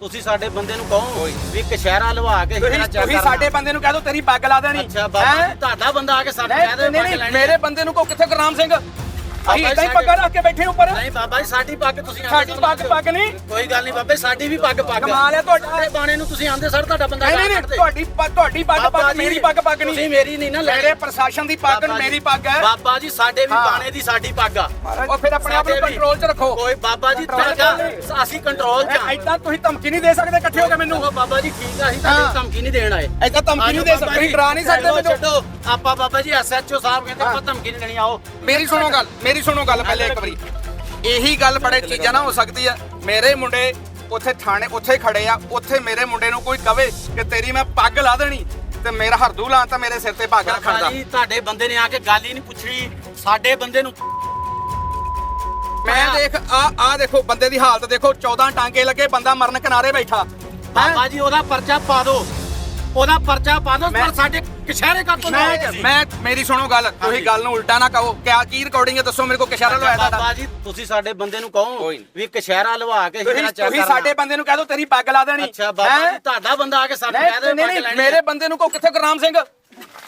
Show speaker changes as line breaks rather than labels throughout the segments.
ਤੁਸੀਂ ਸਾਡੇ ਬੰਦੇ ਨੂੰ ਕਹੋ ਵੀ ਕਸ਼ਹਿਰਾ ਲਵਾ ਕੇ ਹੀਰਾ ਚੈੱਕ
ਤੁਸੀਂ ਸਾਡੇ ਬੰਦੇ ਨੂੰ ਕਹਿ ਦਿਓ ਤੇਰੀ ਪੱਗ ਲਾ ਦੇਣੀ।
ਅੱਛਾ ਬਾਬਾ ਤੁਹਾਡਾ ਬੰਦਾ ਆ ਕੇ ਸਾਨੂੰ ਕਹਿ ਦੇ
ਮੇਰੇ ਬੰਦੇ ਨੂੰ ਕੋ ਕਿੱਥੇ ਗੁਰਨਾਮ ਸਿੰਘ। ਅਸੀਂ ਇਦਾਂ ਹੀ ਪੱਗਾਂ ਰੱਖ ਕੇ ਬੈਠੇ ਉੱਪਰ।
ਨਹੀਂ ਬਾਬਾ ਜੀ ਸਾਡੀ ਪੱਗ ਤੁਸੀਂ ਆਂਦੇ
ਸਾਡੀ ਪੱਗ ਪੱਗ ਨਹੀਂ।
ਕੋਈ ਗੱਲ ਨਹੀਂ ਬਾਬੇ ਸਾਡੀ ਵੀ ਪੱਗ ਪੱਗ।
ਕਮਾਲ ਹੈ ਤੁਹਾਡਾ।
ਬਾਣੇ ਨੂੰ ਤੁਸੀਂ ਆਂਦੇ ਸਰ ਤੁਹਾਡਾ ਬੰਦਾ
ਨਹੀਂ ਨਹੀਂ ਨਹੀਂ, ਤੁਹਾਡੀ ਪੱਗ ਤੁਹਾਡੀ ਪੱਗ
ਬਾਬਾ
ਪੱਗ
ਜੀ,
ਮੇਰੀ ਪੱਗ ਪੱਗ
ਤੁਸੀਂ
ਨਹੀਂ
ਮੇਰੀ ਨਹੀਂ ਨਾ ਲੈ
ਮੇਰੇ ਪ੍ਰਸ਼ਾਸਨ ਦੀ ਪੱਗ
ਬਾਬਾ ਜੀ,
ਮੇਰੀ ਪੱਗ ਹੈ।
ਬਾਬਾ ਜੀ ਸਾਡੇ ਵੀ
ਹਾਂ।
ਬਾਣੇ ਦੀ ਸਾਡੀ ਪੱਗ ਆ।
ਉਹ ਫਿਰ ਆਪਣੇ ਆਪ ਨੂੰ
ਸਾਡੇ ਵੀ।
ਕੰਟਰੋਲ 'ਚ ਰੱਖੋ।
ਕੋਈ ਬਾਬਾ ਜੀ
Control ਚ।
ਅਸੀਂ ਕੰਟਰੋਲ ਚ ਆ।
ਐਦਾਂ ਤੁਸੀਂ ਧਮਕੀ ਨਹੀਂ ਦੇ ਸਕਦੇ ਇਕੱਠੇ ਹੋ ਕੇ ਮੈਨੂੰ।
ਉਹ ਬਾਬਾ ਜੀ ਠੀਕ ਆ ਅਸੀਂ
ਹਾਂ।
ਤੁਹਾਨੂੰ ਧਮਕੀ ਨਹੀਂ ਦੇਣ ਆਏ।
ਐਦਾਂ ਧਮਕੀ ਨਹੀਂ ਦੇ ਸਕਦੇ ਤੁਸੀਂ ਡਰਾ ਨਹੀਂ ਸਕਦੇ ਮੈਨੂੰ।
ਛੱਡੋ। ਆਪਾਂ ਬਾਬਾ ਜੀ ਐਸਐਚਓ ਸਾਹਿਬ ਕਹਿੰਦੇ ਆਪਾਂ ਧਮਕੀ ਨਹੀਂ ਦੇਣੀ ਆਓ।
ਮੇਰੀ ਸੁਣੋ ਗੱਲ ਮੇਰੀ ਸੁਣੋ ਗੱਲ ਪਹਿਲੇ ਇੱਕ ਵਾਰੀ। ਇਹੀ ਗੱਲ ਬੜੇ ਚੀਜ਼ਾਂ ਨਾ ਹੋ ਸਕਦੀ ਆ। ਮੇਰੇ ਮੁੰਡੇ ਉੱਥੇ ਥਾਣੇ ਉੱਥੇ ਖੜੇ ਆ ਉੱਥੇ ਮੇਰੇ ਮੁੰਡੇ ਨੂੰ ਕੋਈ ਕਵੇ ਕਿ ਤੇਰੀ ਮੈਂ ਪੱਗ ਲਾ ਦੇਣੀ ਤੇ ਮੇਰਾ ਹਰਦੂ ਲਾਂ ਤਾਂ ਮੇਰੇ ਸਿਰ ਤੇ ਪੱਗ ਰੱਖਣ ਦਾ।
ਜੀ ਤੁਹਾਡੇ ਬੰਦੇ ਨੇ ਆ ਕੇ ਗੱਲ ਹੀ ਨਹੀਂ ਪੁੱਛੀ ਸਾਡੇ ਬੰਦੇ ਨੂੰ
ਮੈਂ ਦੇਖ ਆ ਆ ਦੇਖੋ ਬੰਦੇ ਦੀ ਹਾਲਤ ਦੇਖੋ 14 ਟਾਂਕੇ ਲੱਗੇ ਬੰਦਾ ਮਰਨ ਕਿਨਾਰੇ ਬੈਠਾ।
ਬਾਬਾ ਜੀ ਉਹਦਾ ਪਰਚਾ ਪਾ ਦਿਓ। ਉਹਦਾ ਪਰਚਾ ਪਾ ਦਿਓ ਪਰ ਸਾਡੇ ਕਸ਼ਹਿਰੇ ਕਰ ਤੋਂ
ਮੈਂ ਮੈਂ ਮੇਰੀ ਸੁਣੋ ਗੱਲ ਤੁਸੀਂ ਗੱਲ ਨੂੰ ਉਲਟਾ ਨਾ ਕਹੋ। ਕਿਆ ਕੀ ਰਿਕਾਰਡਿੰਗ ਹੈ? ਦੱਸੋ ਮੇਰੇ ਕੋਲ ਕਿਸ਼ਾਰਾ ਲਵਾਇਆ ਤੁਹਾਡਾ
ਬਾਬਾ ਜੀ ਤੁਸੀਂ ਸਾਡੇ ਬੰਦੇ ਨੂੰ ਕਹੋ। ਵੀ ਕਸ਼ਹਿਰਾ ਲਵਾ ਕੇ ਹੀਰਾ
ਤੁਸੀਂ
ਚੈੱਕ
ਤੁਸੀਂ। ਸਾਡੇ ਬੰਦੇ ਨੂੰ ਕਹਿ ਦਿਓ ਤੇਰੀ ਪੱਗ ਲਾ ਦੇਣੀ।
ਅੱਛਾ ਬਾਬਾ
ਹੈਂ?
ਜੀ ਤੁਹਾਡਾ ਬੰਦਾ ਆ ਕੇ ਸਾਨੂੰ ਕਹਿ ਦੇ
ਨਹੀਂ
ਪੱਗ
ਨਹੀਂ
ਲੈਣੀ
ਮੇਰੇ ਬੰਦੇ ਨੂੰ ਕੋ ਕਿੱਥੇ ਗੁਰਨਾਮ ਸਿੰਘ?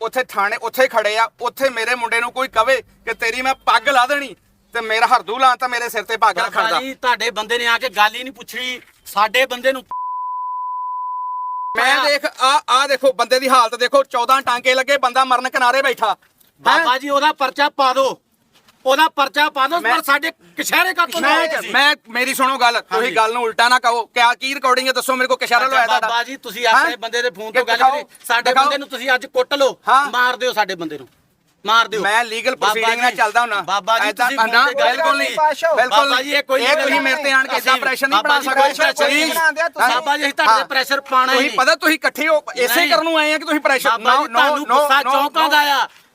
ਉੱਥੇ ਥਾਣੇ ਉੱਥੇ ਖੜੇ ਆ ਉੱਥੇ ਮੇਰੇ ਮੁੰਡੇ ਨੂੰ ਕੋਈ ਕਵੇ ਕਿ ਤੇਰੀ ਮੈਂ ਪੱਗ ਲਾ ਦੇਣੀ ਤੇ ਮੇਰਾ ਹਰਦੂ ਲਾਂ ਤਾਂ ਮੇਰੇ ਸਿਰ ਤੇ ਪੱਗ ਰੱਖਣ ਦਾ।
ਜੀ ਤੁਹਾਡੇ ਬੰਦੇ ਨੇ ਆ ਕੇ ਗੱਲ ਹੀ ਨਹੀਂ ਪੁੱਛੀ ਸਾਡੇ ਬੰਦੇ ਨੂੰ
ਮੈਂ ਦੇਖ ਆ ਆ ਦੇਖੋ ਬੰਦੇ ਦੀ ਹਾਲਤ ਦੇਖੋ 14 ਟਾਂਕੇ ਲੱਗੇ ਬੰਦਾ ਮਰਨ ਕਿਨਾਰੇ ਬੈਠਾ।
ਬਾਬਾ ਜੀ ਉਹਦਾ ਪਰਚਾ ਪਾ ਦਿਓ। ਉਹਦਾ ਪਰਚਾ ਪਾ
ਮੈਂ-
ਪਰ ਸਾਡੇ ਕਸ਼ਹਿਰੇ ਕਰ ਤੋਂ
ਮੈਂ ਮੈਂ ਮੇਰੀ ਸੁਣੋ ਗੱਲ ਤੁਸੀਂ ਗੱਲ ਨੂੰ ਉਲਟਾ ਨਾ ਕਹੋ। ਕਿਆ ਕੀ ਰਿਕਾਰਡਿੰਗ ਹੈ ਦੱਸੋ ਮੇਰੇ ਕੋਲ ਕਿਸ਼ਾਰਾ ਲਵਾਇਆ ਤੁਹਾਡਾ।
ਬਾਬਾ ਜੀ ਤੁਸੀਂ ਆਪਣੇ? ਬੰਦੇ ਦੇ ਫੋਨ ਤੋਂ ਗੱਲ ਕਰੀ ਸਾਡੇ। ਬੰਦੇ ਨੂੰ ਤੁਸੀਂ ਅੱਜ ਕੁੱਟ ਲਓ। ਮਾਰ ਦਿਓ ਸਾਡੇ ਬੰਦੇ ਨੂੰ। ਮਾਰ ਦਿਓ।
ਮੈਂ ਲੀਗਲ ਪ੍ਰੋਸੀਡਿੰਗ ਨਾਲ ਚੱਲਦਾ ਹੁੰਨਾ
ਬਾਬਾ ਜੀ ਤੁਸੀਂ
ਨਾ, ਬਿਲਕੁਲ ਨਹੀਂ। ਬਿਲਕੁਲ
ਬਾਬਾ ਜੀ ਇਹ ਕੋਈ
ਇਹ ਤੁਸੀਂ ਮੇਰੇ ਤੇ ਆਣ ਕੇ ਇਦਾਂ ਪ੍ਰੈਸ਼ਰ ਨਹੀਂ ਬਣਾ ਸਕਦੇ।
ਬਾਬਾ ਜੀ ਅਸੀਂ ਤੁਹਾਡੇ ਤੇ ਪ੍ਰੈਸ਼ਰ ਪਾਣਾ ਹੀ ਨਹੀਂ।
ਪਤਾ ਤੁਸੀਂ ਇਕੱਠੇ ਹੋ ਇਸੇ। ਕਰਨ ਨੂੰ ਆਏ ਆ ਕਿ ਤੁਸੀਂ ਪ੍ਰੈਸ਼ਰ
ਜੀ ਤੁਹਾਨੂੰ ਗੁੱਸਾ ਚੌਂਕਾਂ ਦਾ ਆ।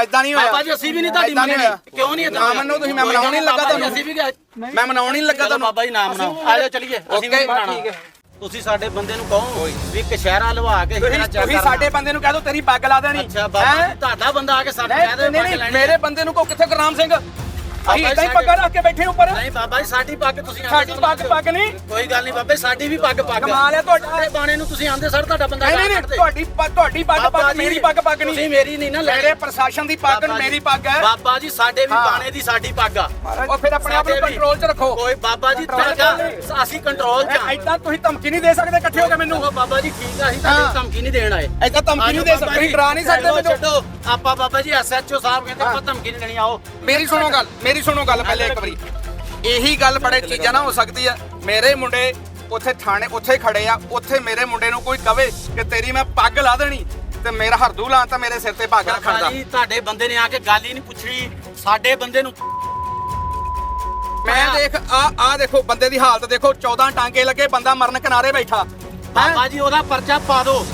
ਐਦਾਂ ਨਹੀਂ ਹੋਇਆ।
ਬਾਬਾ ਜੀ ਅਸੀਂ ਵੀ ਨਹੀਂ ਤੁਹਾਡੀ
ਨਹੀਂ
ਮੰਨਣੀ।
ਹੋਇਆ।
ਕਿਉਂ ਨਹੀਂ
ਨਾ ਮੰਨੋ ਤੁਸੀਂ, ਮੈਂ ਮਨਾਉਣ ਹੀ ਲੱਗਾ ਤੁਹਾਨੂੰ।
ਅਸੀਂ ਵੀ
ਮੈਂ ਮਨਾਉਣ ਨਹੀਂ ਲੱਗਾ ਤੁਹਾਨੂੰ।
ਬਾਬਾ ਜੀ ਨਾਮ ਬਣਾਓ ਆ ਜਾਓ ਚਲੀਏ। ਅਸੀਂ ਵੀ
ਹੈ।
ਤੁਸੀਂ ਸਾਡੇ ਬੰਦੇ ਨੂੰ ਕਹੋ ਵੀ ਕਸ਼ਹਿਰਾ ਲਵਾ ਕੇ ਹੀਰਾ ਚੈੱਕ
ਤੁਸੀਂ ਸਾਡੇ ਬੰਦੇ ਨੂੰ ਕਹਿ ਦਿਓ ਤੇਰੀ ਪੱਗ ਲਾ ਦੇਣੀ।
ਅੱਛਾ ਬਾਬਾ ਤੁਹਾਡਾ ਬੰਦਾ ਆ ਕੇ ਸਾਨੂੰ ਕਹਿ ਦੇ
ਨਹੀਂ
ਪੱਗ
ਨਹੀਂ
ਲੈਣੀ
ਮੇਰੇ ਬੰਦੇ ਨੂੰ ਕੋ ਕਿੱਥੇ ਗੁਰਨਾਮ ਸਿੰਘ? ਅਸੀਂ
ਬਾਬਾ
ਇਦਾਂ ਹੀ ਪੱਗਾਂ ਰੱਖ ਕੇ ਬੈਠੇ ਉੱਪਰ
ਨਹੀਂ ਬਾਬਾ ਜੀ ਸਾਡੀ ਪੱਗ ਤੁਸੀਂ ਆਂਦੇ
ਸਾਡੀ ਪੱਗ। ਪੱਗ ਨਹੀਂ
ਕੋਈ ਗੱਲ ਨਹੀਂ ਬਾਬੇ ਸਾਡੀ ਵੀ ਪੱਗ ਪੱਗ
ਕਮਾਲ ਹੈ ਤੁਹਾਡਾ।
ਬਾਣੇ ਨੂੰ ਤੁਸੀਂ ਆਂਦੇ ਸਰ ਤੁਹਾਡਾ ਬੰਦਾ
ਨਹੀਂ ਨਹੀਂ। ਤੁਹਾਡੀ ਤੁਹਾਡੀ ਪੱਗ ਪੱਗ ਮੇਰੀ ਪੱਗ ਪੱਗ ਨਹੀਂ
ਤੁਸੀਂ ਮੇਰੀ ਨਹੀਂ ਨਾ ਲੈ
ਮੇਰੇ ਪ੍ਰਸ਼ਾਸਨ ਦੀ ਪੱਗ ਮੇਰੀ ਪੱਗ ਹੈ
ਬਾਬਾ ਜੀ ਸਾਡੇ ਵੀ। ਬਾਣੇ ਦੀ ਸਾਡੀ ਪੱਗ ਆ
ਉਹ ਫਿਰ ਆਪਣੇ ਆਪ ਨੂੰ। ਕੰਟਰੋਲ 'ਚ ਰੱਖੋ
ਕੋਈ ਬਾਬਾ ਜੀ ਤੇਰਾ ਅਸੀਂ ਕੰਟਰੋਲ ਚ ਆ।
ਐਦਾਂ ਤੁਸੀਂ ਧਮਕੀ ਨਹੀਂ ਦੇ ਸਕਦੇ ਇਕੱਠੇ ਹੋ ਕੇ ਮੈਨੂੰ
ਬਾਬਾ ਜੀ ਠੀਕ ਆ ਅਸੀਂ
ਹਾਂ।
ਤੁਹਾਡੀ ਧਮਕੀ ਨਹੀਂ ਦੇਣ ਆਏ
ਐਦਾਂ ਧਮਕੀ ਨਹੀਂ ਦੇ ਸਕਦੇ ਡਰਾ ਨਹੀਂ ਸਕਦੇ ਮੈਨੂੰ
ਆਪਾਂ ਬਾਬਾ ਜੀ ਐਸਐਚਓ ਸਾਹਿਬ ਕਹਿੰਦੇ ਆਪਾਂ ਧਮਕੀ ਨਹੀਂ ਦੇਣੀ ਆਓ
ਮੇਰੀ ਸੁਣੋ ਗੱਲ ਮੇਰੀ ਸੁਣੋ ਗੱਲ ਪਹਿਲੇ ਇੱਕ ਵਾਰੀ। ਇਹੀ ਗੱਲ ਬੜੇ ਚੀਜ਼ਾਂ ਨਾ ਹੋ ਸਕਦੀ ਆ। ਮੇਰੇ ਮੁੰਡੇ ਉੱਥੇ ਥਾਣੇ ਉੱਥੇ ਖੜੇ ਆ। ਉੱਥੇ ਮੇਰੇ ਮੁੰਡੇ ਨੂੰ ਕੋਈ ਕਵੇ ਕਿ ਤੇਰੀ ਮੈਂ ਪੱਗ ਲਾ ਦੇਣੀ ਤੇ ਮੇਰਾ ਹਰਦੂ ਲਾਂ ਤਾਂ ਮੇਰੇ ਸਿਰ ਤੇ ਪੱਗ ਰੱਖਣ ਦਾ।
ਜੀ ਤੁਹਾਡੇ ਬੰਦੇ ਨੇ ਆ ਕੇ ਗੱਲ ਹੀ ਨਹੀਂ ਪੁੱਛੀ ਸਾਡੇ ਬੰਦੇ ਨੂੰ
ਮੈਂ ਦੇਖ ਆ ਆ ਦੇਖੋ ਬੰਦੇ ਦੀ ਹਾਲਤ ਦੇਖੋ। 14 ਟਾਂਕੇ ਲੱਗੇ ਬੰਦਾ ਮਰਨ ਕਿਨਾਰੇ ਬੈਠਾ।
ਬਾਬਾ ਜੀ ਉਹਦਾ ਪਰਚਾ ਪਾ ਦਿਓ।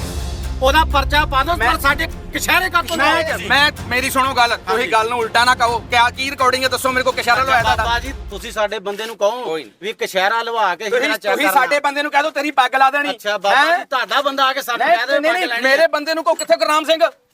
ਉਹਦਾ ਪਰਚਾ ਪਾ ਦਿਓ ਪਰ ਸਾਡੇ ਕਸ਼ਹਿਰੇ ਕਰ ਤੋਂ
ਮੈਂ ਮੈਂ ਮੇਰੀ ਸੁਣੋ ਗੱਲ ਤੁਸੀਂ ਗੱਲ ਨੂੰ ਉਲਟਾ ਨਾ ਕਹੋ। ਕਿਆ ਕੀ ਰਿਕਾਰਡਿੰਗ ਹੈ ਦੱਸੋ ਮੇਰੇ ਕੋਲ ਕਿਸ਼ਾਰਾ ਲਵਾਇਆ
ਬਾਬਾ ਜੀ ਤੁਸੀਂ ਸਾਡੇ ਬੰਦੇ ਨੂੰ ਕਹੋ। ਵੀ ਕਸ਼ਹਿਰਾ ਲਵਾ ਕੇ ਜਿਹੜਾ ਚੈੱਕ
ਤੁਸੀਂ ਸਾਡੇ ਬੰਦੇ ਨੂੰ ਕਹਿ ਦਿਓ ਤੇਰੀ ਪੱਗ ਲਾ ਦੇਣੀ।
ਅੱਛਾ ਬਾਬਾ? ਜੀ ਤੁਹਾਡਾ ਬੰਦਾ ਆ ਕੇ ਸਾਨੂੰ ਕਹਿ ਦੇ ਪੱਗ ਲੈਣੀ
ਮੇਰੇ ਬੰਦੇ ਨੂੰ ਕੋ ਕਿੱਥੇ ਗੁਰਨਾਮ ਸਿੰਘ?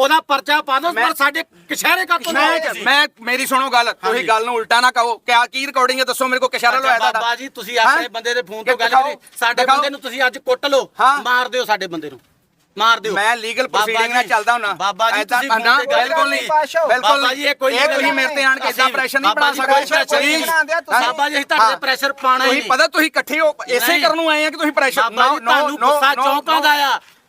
ਉਹਦਾ ਪਰਚਾ ਪਾ
ਮੈਂ-
ਪਰ ਸਾਡੇ ਕਸ਼ਹਿਰੇ ਕਰ ਤੋਂ
ਮੈਂ ਮੈਂ ਮੇਰੀ ਸੁਣੋ ਗੱਲ ਤੁਸੀਂ ਗੱਲ ਨੂੰ ਉਲਟਾ ਨਾ ਕਹੋ। ਕਿਆ ਕੀ ਰਿਕਾਰਡਿੰਗ ਹੈ ਦੱਸੋ ਮੇਰੇ ਕੋਲ ਕਿਸ਼ਾਰਾ ਲਵਾਇਆ ਤੁਹਾਡਾ।
ਬਾਬਾ ਜੀ ਤੁਸੀਂ ਆਪਣੇ? ਬੰਦੇ ਦੇ ਫੋਨ
ਕਿ
ਤੋਂ ਗੱਲ ਕਰੀ। ਸਾਡੇ। ਬੰਦੇ ਨੂੰ ਤੁਸੀਂ ਅੱਜ ਕੁੱਟ ਲਓ। ਮਾਰ ਦਿਓ ਸਾਡੇ ਬੰਦੇ ਨੂੰ। ਮਾਰ ਦਿਓ।
ਮੈਂ ਲੀਗਲ ਪ੍ਰੋਸੀਡਿੰਗ ਨਾਲ ਚੱਲਦਾ ਹੁੰਨਾ
ਬਾਬਾ ਜੀ ਤੁਸੀਂ
ਨਾ, ਬਿਲਕੁਲ ਨਹੀਂ। ਬਿਲਕੁਲ
ਬਾਬਾ ਜੀ ਇਹ ਕੋਈ
ਇਹ ਤੁਸੀਂ ਮੇਰੇ ਤੇ ਆਣ ਕੇ ਇਦਾਂ ਪ੍ਰੈਸ਼ਰ ਨਹੀਂ ਬਣਾ ਸਕਦੇ। Please,
ਬਾਬਾ ਜੀ ਅਸੀਂ ਤੁਹਾਡੇ ਤੇ ਪ੍ਰੈਸ਼ਰ ਪਾਣਾ ਹੀ
ਤੁਸੀਂ ਪਤਾ ਤੁਸੀਂ ਇਕੱਠੇ ਹੋ ਇਸੇ। ਕਰਨ ਨੂੰ ਆਏ ਆ ਕਿ ਤੁਸੀਂ ਪ੍ਰੈਸ਼ਰ
ਜੀ ਤੁਹਾਨੂੰ ਗੁੱਸਾ ਚੌਂਕਾਂ ਦਾ ਆ।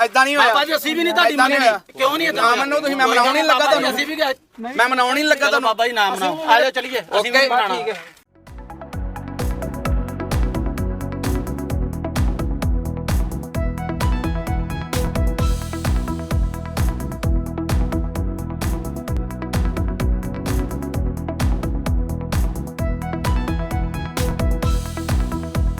ਐਦਾਂ ਨਹੀਂ ਹੋਇਆ
ਬਾਬਾ ਜੀ ਅਸੀਂ ਵੀ ਨਹੀਂ ਤੁਹਾਡੀ
ਏਦਾਂ ਨਹੀਂ
ਮੰਨਣੀ
ਹੋਇਆ।
ਕਿਉਂ ਨਹੀਂ
ਨਾ ਮੰਨੋ ਤੁਸੀਂ, ਮੈਂ ਮਨਾਉਣ ਨਹੀਂ ਲੱਗਾ ਤੁਹਾਨੂੰ।
ਅਸੀਂ ਵੀ ਗਏ।
ਮੈਂ ਮਨਾਉਣ ਨਹੀਂ ਲੱਗਾ
ਚਲੋ
ਤੁਹਾਨੂੰ
ਬਾਬਾ ਜੀ ਨਾਮ ਬਣਾਓ ਆ ਜਾਓ ਚਲੀਏ ਅਸੀਂ ਵੀ ਬਣਾਉਣਾ
ਠੀਕ ਹੈ।